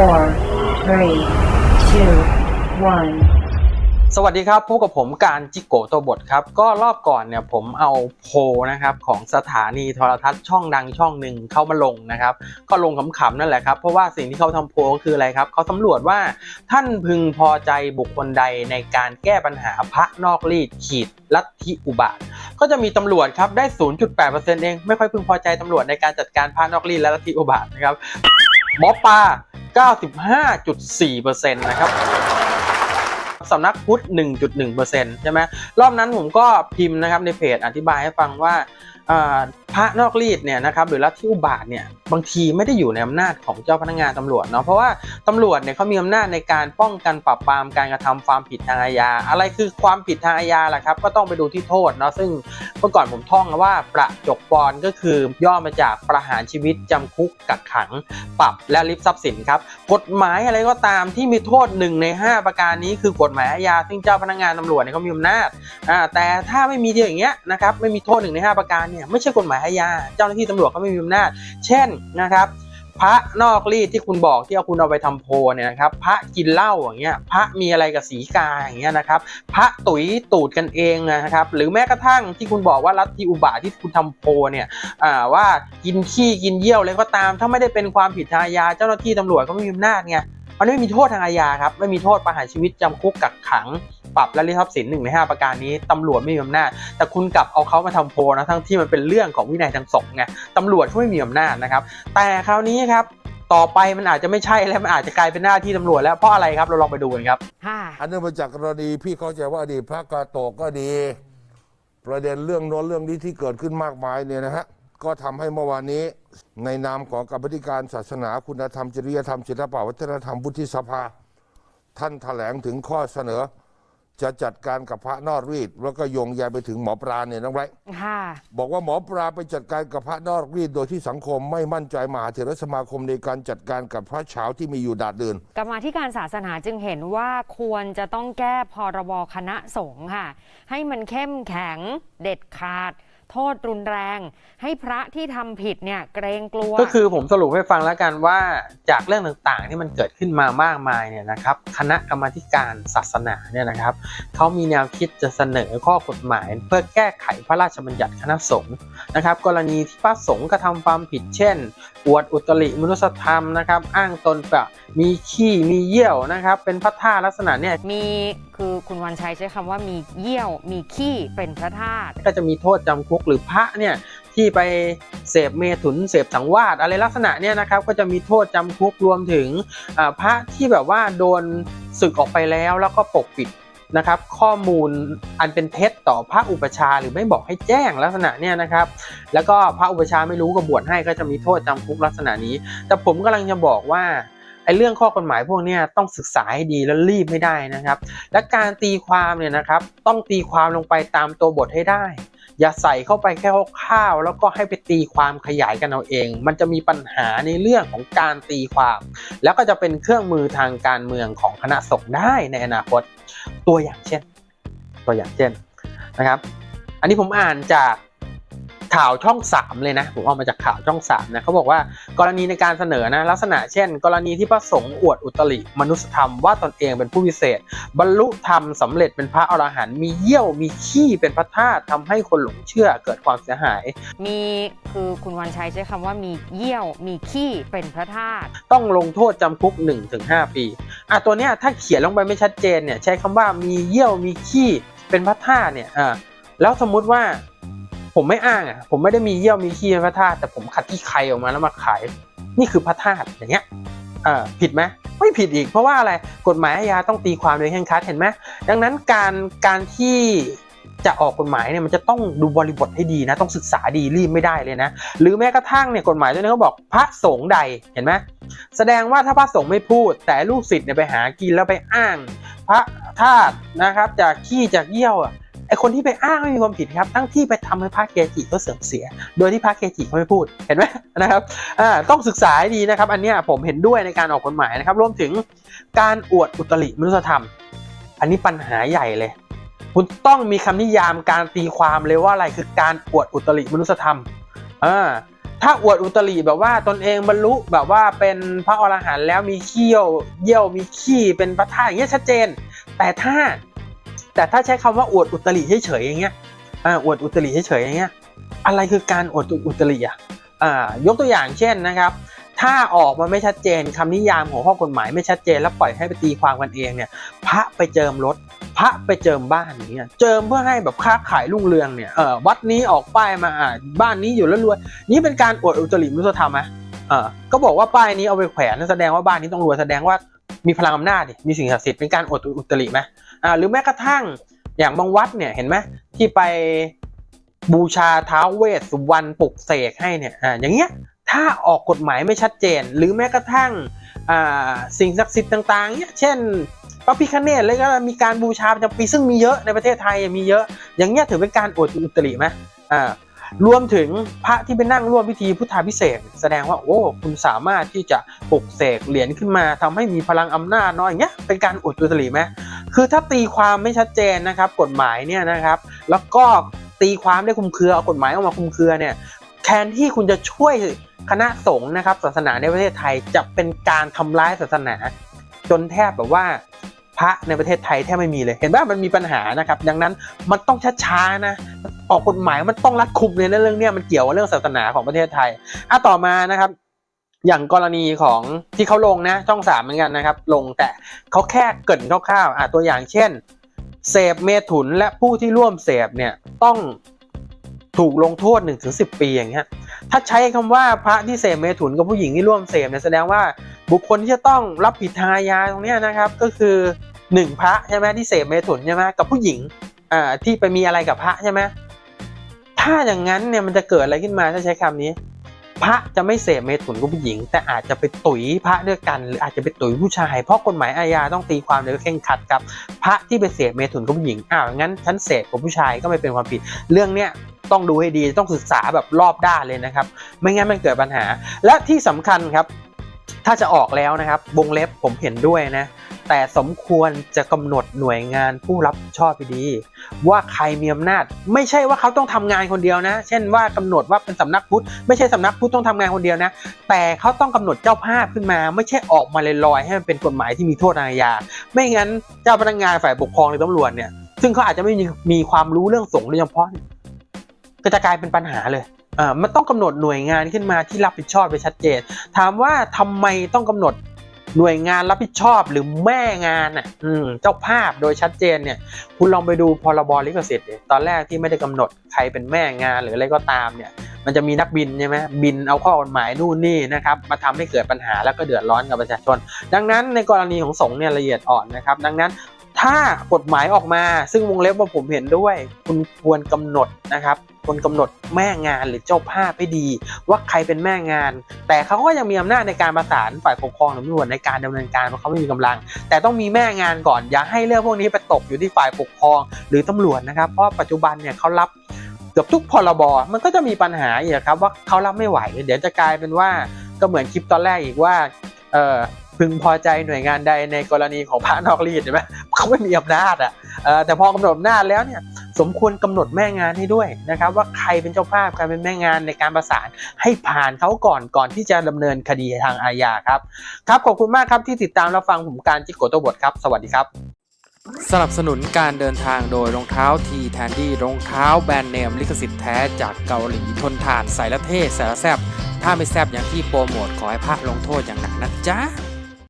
four, three, two, one. สวัสดีครับพบกับผมการจิโกตัวบทครับ ก็รอบก่อนเนี่ยผมเอาโพนะครับของสถานีโทรทัศน์ช่องดังช่องหนึ่งเข้ามาลงนะครับ ก็ลงขำๆนั่นแหละครับ เพราะว่าสิ่งที่เขาทำโพก็คืออะไรครับเขาสำรวจว่าท่านพึงพอใจบุคคลใดในการแก้ปัญหาพระนอกรีดขีดลัทธิอุบาท ก็จะมีตำรวจครับได้ 0.8%เองไม่ค่อยพึงพอใจตำรวจในการจัดการพระนอกรีดและลัทธิอุบาทนะครับหมอปลา 95.4%นะครับสำนักพุทธ 1.1%ใช่ไหมรอบนั้นผมก็พิมพ์นะครับในเพจอธิบายให้ฟังว่าอ่าพระนอกรีดเนี่ยนะครับหรือลัทธิอุบาทเนี่ยบางทีไม่ได้อยู่ในอำนาจของเจ้าพนักงานตำรวจเนาะเพราะว่าตำรวจเนี่ยเขามีอำนาจในการป้องกันปราบปรามการกระทำความผิดทางอาญา อะไรคือความผิดทางอาญาล่ะครับก็ต้องไปดูที่โทษเนาะซึ่งเมื่อก่อนผมท่องว่าประจกปอนก็คือย่อมาจากประหารชีวิตจำคุกกักขัง ปรับและริบทรัพย์สินครับกฎหมายอะไรก็ตามที่มีโทษหนึ่งใน 5 ประการนี้คือกฎหมายอาญา ซึ่งเจ้าพนักงานตำรวจเนี่ยเขามีอำนาจอ่าแต่ถ้าไม่มีอย่างเงี้ยนะครับไม่มีโทษหนึ่งใน 5 ประการเนี่ยไม่ใช่กฎหมายอาญาเจ้าหน้าที่ตำรวจเขาไม่มีอำนาจ เช่นนะครับ พระนอกรีดที่คุณบอกที่เอาคุณเอาไปทำโพเนี่ยนะครับ พระกินเหล้าอย่างเงี้ย พระมีอะไรกับสีกาอย่างเงี้ยนะครับ พระตุ๋ยตูดกันเองนะครับ หรือแม้กระทั่งที่คุณบอกว่าลัทธิอุบาทที่คุณทำโพเนี่ยว่ากินขี้กินเยี่ยวอะไรก็ตาม ถ้าไม่ได้เป็นความผิดทางอาญาเจ้าหน้าที่ตำรวจก็ไม่มีอำนาจไงมันไม่มีโทษทางอาญาครับ ไม่มีโทษประหารชีวิตจำคุกกักขัง ปรับและริบทรัพย์สินหนึ่งในห้าประการนี้ตำรวจไม่มีอำนาจ แต่คุณกลับเอาเขามาทำโพลนะทั้งที่มันเป็นเรื่องของวินัยทางสงฆ์ไงตำรวจเขาไม่มีอำนาจนะครับ แต่คราวนี้ครับต่อไปมันอาจจะไม่ใช่แล้วมันอาจจะกลายเป็นหน้าที่ตำรวจแล้วเพราะอะไรครับเราลองไปดูกันครับค่ะอันเนื่องมาจากกรณีพี่เข้าใจว่าอดีตพระกาโตะก็ดี ประเด็นเรื่องโน้นเรื่องนี้ที่เกิดขึ้นมากมายเนี่ยนะฮะก็ทำให้เมื่อวานนี้ ในนามของกรรมธิการศาสนาคุณธรรมจริยธรรมศิลปวัฒนธรรมวุฒิสภา ท่านแถลงถึงข้อเสนอ จะจัดการกับพระนอกรีดแล้วก็โยงใยไปถึงหมอปลาเนี่ยน้องไว้ค่ะ บอกว่าหมอปลาไปจัดการกับพระนอกรีดโดยที่สังคมไม่มั่นใจมหาเถรสมาคมในการจัดการกับพระเฉาที่มีอยู่ดาดเดินกรรมาธิการศาสนาจึงเห็นว่าควรจะต้องแก้พรบคณะสงฆ์ค่ะ ให้มันเข้มแข็งเด็ดขาด โทษรุนแรง ให้พระที่ทำผิดเนี่ยเกรงกลัว ก็คือผมสรุปให้ฟังแล้วกันว่าจากเรื่องต่างๆที่มันเกิดขึ้นมามากมายเนี่ยนะครับคณะกรรมาธิการศาสนาเนี่ยนะครับเขามีแนวคิดจะเสนอข้อกฎหมาย เพื่อแก้ไขพระราชบัญญัติคณะสงฆ์นะครับ กรณีที่พระสงฆ์กระทำความผิดเช่นอวดอุตริมนุสธรรมนะครับอ้างตนแบบมีขี้มีเยี่ยวนะครับ เป็นพระท่าสลักษณะเนี่ยมีคือคุณวันชัยใช้คำว่ามีเยี่ยวมีขี้เป็นพระธาตุก็จะมีโทษจำคุกหรือพระเนี่ยที่ไปเสพเมถุนเสพสังวาสอะไรลักษณะเนี่ยนะครับก็จะมีโทษจำคุกรวมถึงพระที่แบบว่าโดนศึกออกไปแล้วแล้วก็ปกปิดนะครับข้อมูลอันเป็นเท็จต่อพระอุปชาหรือไม่บอกให้แจ้งลักษณะเนี่ยนะครับ แล้วก็พระอุปชาไม่รู้ก็บวชให้ก็จะมีโทษจำคุกลักษณะนี้ แต่ผมกำลังจะบอกว่าไอ้เรื่องข้อกฎหมายพวกเนี้ยต้องศึกษาให้ดีแล้วรีบไม่ได้นะครับ และการตีความเนี่ยนะครับต้องตีความลงไปตามตัวบทให้ได้ อย่าใส่เข้าไปแค่คร่าวๆแล้วก็ให้ไปตีความขยายกันเอาเอง มันจะมีปัญหาในเรื่องของการตีความ แล้วก็จะเป็นเครื่องมือทางการเมืองของคณะสงฆ์ได้ในอนาคต ตัวอย่างเช่น ตัวอย่างเช่นนะครับ อันนี้ผมอ่านจาก ข่าวช่อง 3 เลยนะ ผมเอามาจากข่าวช่อง 3 นะเขาบอกว่ากรณีในการเสนอนะลักษณะเช่น กรณีที่พระสงฆ์อวดอุตริมนุสธรรมว่าตนเองเป็นผู้พิเศษ บรรลุธรรมสำเร็จเป็นพระอรหันต์มีเยี่ยวมีขี้เป็นพระธาตุทำให้คนหลงเชื่อเกิดความเสียหาย มีคือคุณวันชัยใช้คำว่ามีเยี่ยวมีขี้เป็นพระธาตุต้องลงโทษจำคุก 1-5 ปีอะตัวเนี้ยถ้าเขียนลงไปไม่ชัดเจนเนี่ยใช้คำว่ามีเยี่ยวมีขี้เป็นพระธาตุเนี่ยอ่าแล้วสมมุติว่า ผมไม่อ้างอะผมไม่ได้มีเยี่ยวมีขี้พระธาตุแต่ผมขัดที่ใครออกมาแล้วมาขาย นี่คือพระธาตุอย่างเงี้ยเอ่าผิดไหมไม่ผิดอีก เพราะว่าอะไรกฎหมายอาญาต้องตีความโดยเคร่งครัดเห็นไหมดังนั้นการการที่จะออกกฎหมายเนี่ยมันจะต้องดูบริบทให้ดีนะ ต้องศึกษาดีรีบไม่ได้เลยนะ หรือแม้กระทั่งเนี่ยกฎหมายตัวนี้เขาบอกพระสงฆ์ใดเห็นไหมแสดงว่าถ้าพระสงฆ์ไม่พูด แต่ลูกศิษย์เนี่ยไปหากินแล้วไปอ้าง พระธาตุนะครับจากขี้จากเยี่ยวอะ ไอคนที่ไปอ้างไม่มีความผิดครับทั้งที่ไปทำให้พระเกจิก็เสื่อมเสีย โดยที่พระเกจิเขาไม่พูดเห็นไหมนะครับอ่าต้องศึกษาให้ดีนะครับ อันนี้ผมเห็นด้วยในการออกกฎหมายนะครับรวมถึงการอวดอุตริมนุสธรรม อันนี้ปัญหาใหญ่เลย คุณต้องมีคำนิยามการตีความเลยว่าอะไรคือการอวดอุตริมนุสธรรมอ่าถ้าอวดอุตริแบบว่าตนเองบรรลุแบบว่าเป็นพระอรหันต์แล้วมีเขี้ยวเยี่ยวมีขี้เป็นพระธาตุอย่างเงี้ยชัดเจน แต่ถ้า แต่ถ้าใช้คำว่าอวดอุตริเฉยๆอย่างเงี้ยอ่าอวดอุตริเฉยๆอย่างเงี้ยอะไรคือการอวดอุตริอะอ่ายกตัวอย่างเช่นนะครับ ถ้าออกมาไม่ชัดเจนคำนิยามของข้อกฎหมายไม่ชัดเจน แล้วปล่อยให้ไปตีความกันเองเนี่ย พระไปเจิมรถพระไปเจิมบ้านอย่างเงี้ยเจิมเพื่อให้แบบค้าขายรุ่งเรืองเนี่ยเออวัดนี้ออกป้ายมาอ่าบ้านนี้อยู่แล้วรวยนี่เป็นการอวดอุตริมนุษยธรรมไหมเออก็บอกว่าป้ายนี้เอาไปแขวนนั่นแสดงว่าบ้านนี้ต้องรวยแสดงว่ามีพลังอำนาจดิมีสิ่งศักดิ์สิทธิ์เป็นการอวดอุตริไหม อ่าหรือแม้กระทั่งอย่างบางวัดเนี่ยเห็นไหมที่ไปบูชาท้าวเวสสุวรรณปลุกเสกให้เนี่ยอ่าอย่างเงี้ยถ้าออกกฎหมายไม่ชัดเจน หรือแม้กระทั่งอ่าสิ่งศักดิ์สิทธิ์ต่างๆเนี่ยเช่นพระพิคเนตเลยก็มีการบูชาประจำปีซึ่งมีเยอะในประเทศไทยมีเยอะ อย่างเงี้ยถือเป็นการอวดอุตริไหมอ่ารวมถึงพระที่ไปนั่งร่วมพิธีพุทธาพิเศษแสดงว่าโอ้คุณสามารถที่จะปลุกเสกเหรียญขึ้นมาทำให้มีพลังอำนาจน้อยอย่างเงี้ยเป็นการอวดอุตริไหม คือถ้าตีความไม่ชัดเจนนะครับ กฎหมายเนี่ยนะครับ แล้วก็ตีความได้คุมเครือเอากฎหมายออกมาคุมเครือเนี่ยแทนที่คุณจะช่วยคณะสงฆ์นะครับ ศาสนาในประเทศไทยจะเป็นการทำร้ายศาสนา จนแทบแบบว่าพระในประเทศไทยแทบไม่มีเลย เห็นว่ามันมีปัญหานะครับ ดังนั้นมันต้องช้าๆนะ ออกกฎหมายมันต้องรัดคุมเลยนะเรื่องเนี้ยมันเกี่ยวกับเรื่องศาสนาของประเทศไทยอะต่อมานะครับ อย่างกรณีของที่เขาลงนะช่องสามเหมือนกันนะครับ ลงแต่เขาแค่เกินคร่าวๆอะตัวอย่างเช่น เสพเมถุนและผู้ที่ร่วมเสพเนี่ยต้องถูกลงโทษ1นถึงสิปีอย่างเงี้ยถ้าใช้คำว่าพระที่เสพเมถุนกับผู้หญิงที่ร่วมเสพเนี่ยแสดงว่าบุคคลที่จะต้องรับผิดทางอาญาตรงเนี้ยนะครับก็คือหนึ่งพระใช่ไหมที่เสพเมถุนใช่ไหมกับผู้หญิงอ่าที่ไปมีอะไรกับพระใช่ไหมถ้าอย่างนั้นเนี่ยมันจะเกิดอะไรขึ้นมาถ้าใช้คำนี้ พระจะไม่เสพเมถุนกับผู้หญิง แต่อาจจะไปตุ๋ยพระด้วยกันหรืออาจจะไปตุ๋ยผู้ชาย เพราะกฎหมายอาญาต้องตีความโดยเคร่งครัดครับ พระที่ไปเสพเมถุนกับผู้หญิงอ้าวงั้นฉันเสพกับผู้ชายก็ไม่เป็นความผิด เรื่องเนี้ยต้องดูให้ดีต้องศึกษาแบบรอบด้านเลยนะครับ ไม่งั้นมันเกิดปัญหา และที่สำคัญครับ ถ้าจะออกแล้วนะครับวงเล็บผมเห็นด้วยนะ แต่สมควรจะกำหนดหน่วยงานผู้รับผิดชอบดี ว่าใครมีอำนาจ ไม่ใช่ว่าเขาต้องทำงานคนเดียวนะ เช่นว่ากำหนดว่าเป็นสำนักพุทธไม่ใช่สำนักพุทธต้องทำงานคนเดียวนะ แต่เขาต้องกำหนดเจ้าภาพขึ้นมา ไม่ใช่ออกมาลอยๆให้มันเป็นกฎหมายที่มีโทษอาญาไม่งั้นเจ้าพนักงานฝ่ายปกครองหรือตำรวจเนี่ยซึ่งเขาอาจจะไม่มีมความรู้เรื่องสงฆ์โดยเฉพาะก็จะกลายเป็นปัญหาเลยอ่ามันต้องกำหนดหน่วยงานขึ้นมาที่รับผิดชอบไปชัดเจน ถามว่าทำไมต้องกำหนด หน่วยงานรับผิดชอบหรือแม่งานอะเจ้าภาพโดยชัดเจนเนี่ย คุณลองไปดูพรบลิขสิทธิ์ตอนแรกที่ไม่ได้กำหนดใครเป็นแม่งานหรืออะไรก็ตามเนี่ย มันจะมีนักบินใช่ไหมบินเอาข้อกฎหมายนู่นนี่นะครับ มาทำให้เกิดปัญหาแล้วก็เดือดร้อนกับประชาชน ดังนั้นในกรณีของสงฆ์เนี่ยละเอียดอ่อนนะครับ ดังนั้น ถ้ากฎหมายออกมาซึ่งวงเล็บว่าผมเห็นด้วย คุณควรกำหนดนะครับควรกำหนดแม่งานหรือเจ้าภาพให้ดี ว่าใครเป็นแม่งาน แต่เขาก็ยังมีอำนาจในการประสานฝ่ายปกครองหรือตำรวจในการดำเนินการเพราะเขาไม่มีกำลัง แต่ต้องมีแม่งานก่อนอย่าให้เรื่องพวกนี้ไปตกอยู่ที่ฝ่ายปกครอง หรือตำรวจนะครับเพราะปัจจุบันเนี่ยเขารับเกือบทุกพรบมันก็จะมีปัญหาอีกครับว่าเขารับไม่ไหว เดี๋ยวจะกลายเป็นว่าก็เหมือนคลิปตอนแรกอีกว่าเออ พึงพอใจหน่วยงานใดในกรณีของพระนอกรีดใช่ไหมเขาไม่มีอำนาจอะแต่พอกำหนดอำนาจแล้วเนี่ยสมควรกำหนดแม่งานให้ด้วยนะครับว่าใครเป็นเจ้าภาพใครเป็นแม่งานในการประสานให้ผ่านเขาก่อนก่อนที่จะดำเนินคดีทางอาญาครับครับขอบคุณมากครับที่ติดตามรับฟังผมการจิกโกโตบทครับ สวัสดีครับ สนับสนุนการเดินทางโดยรองเท้าทีแทนดี้รองเท้าแบรนด์เนมลิขสิทธิ์แท้จากเกาหลีทนทานใส่ละเท่ใส่ละแซบถ้าไม่แซบอย่างที่โปรโมทขอให้พระลงโทษอย่างหนักนะจ๊ะ